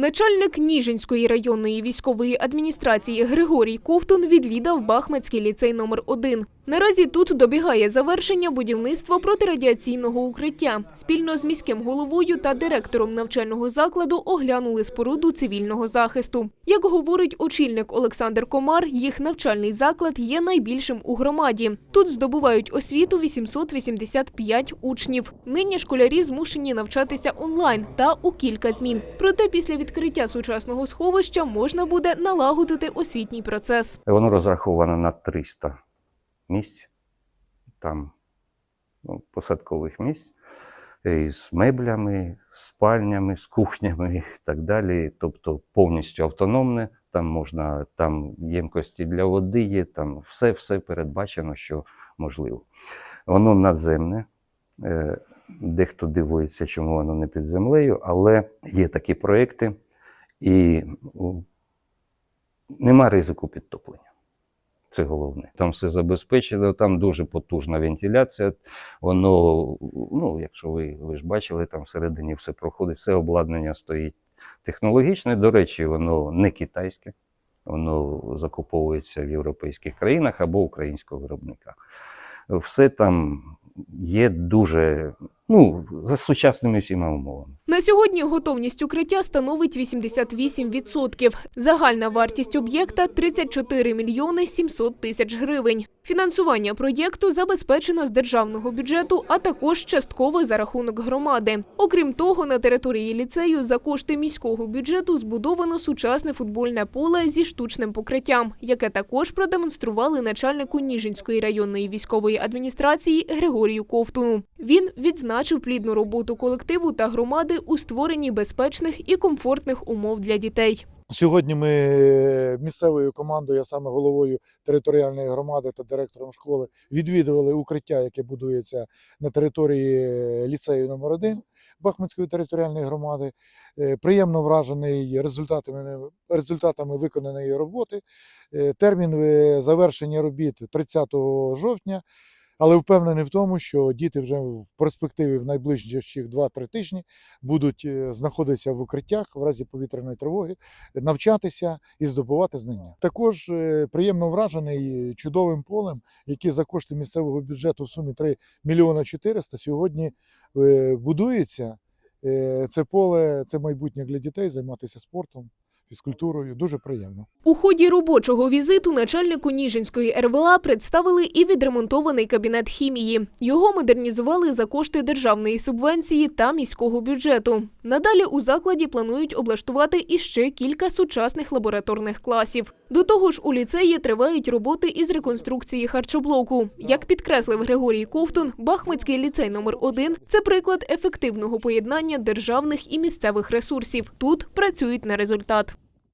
Начальник Ніжинської районної військової адміністрації Григорій Ковтун відвідав Бахмацький ліцей номер 1 Наразі тут добігає завершення будівництва протирадіаційного укриття. Спільно з міським головою та директором навчального закладу оглянули споруду цивільного захисту. Як говорить очільник Олександр Комар, їх навчальний заклад є найбільшим у громаді. Тут здобувають освіту 885 учнів. Нині школярі змушені навчатися онлайн та у кілька змін. Проте після відкриття сучасного сховища можна буде налагодити освітній процес. Воно розраховано на 300 місць, там ну, посадкових місць, і з меблями, спальнями, з кухнями і так далі. Тобто повністю автономне. Там можна, там ємкості для води є, там все, все передбачено, що можливо. Воно надземне. Е, Дехто дивується, чому воно не під землею, але є такі проекти, і нема ризику підтоплення. Це головне. Там все забезпечено, там дуже потужна вентиляція. Воно, ну, якщо ви, ви ж бачили, там всередині все проходить, все обладнання стоїть технологічне. До речі, воно не китайське, воно закуповується в європейських країнах або українського виробника. Все там є дуже ну, за сучасними всіма умовами. На сьогодні готовність укриття становить 88%. Загальна вартість об'єкта 34 мільйони 700 тисяч гривень. Фінансування проєкту забезпечено з державного бюджету, а також частково за рахунок громади. Окрім того, на території ліцею за кошти міського бюджету збудовано сучасне футбольне поле зі штучним покриттям, яке також продемонстрували начальнику Ніжинської районної військової адміністрації Григорію Ковтуну. Він відзначив плідну роботу колективу та громади у створенні безпечних і комфортних умов для дітей. Сьогодні ми е, місцевою командою, а саме головою територіальної громади та директором школи, відвідували укриття, яке будується на території ліцею номер 1 Бахмутської територіальної громади. Е, Приємно вражений результатами, результатами виконаної роботи. Е, Термін е, завершення робіт 30 жовтня. Але впевнений в тому, що діти вже в перспективі в найближчих 2-3 тижні будуть е, знаходитися в укриттях в разі повітряної тривоги, навчатися і здобувати знання. Також е, приємно вражений чудовим полем, яке за кошти місцевого бюджету в сумі 3 мільйона 400 сьогодні е, будується. Це поле, це майбутнє для дітей займатися спортом, фізкультурою. Дуже приємно. У ході робочого візиту начальнику Ніжинської РВА представили і відремонтований кабінет хімії. Його модернізували за кошти державної субвенції та міського бюджету. Надалі у закладі планують облаштувати іще кілька сучасних лабораторних класів. До того ж, у ліцеї тривають роботи із реконструкції харчоблоку. Як підкреслив Григорій Ковтун, Бахмутський ліцей номер 1 це приклад ефективного поєднання державних і місцевих ресурсів. Тут працюють на результат.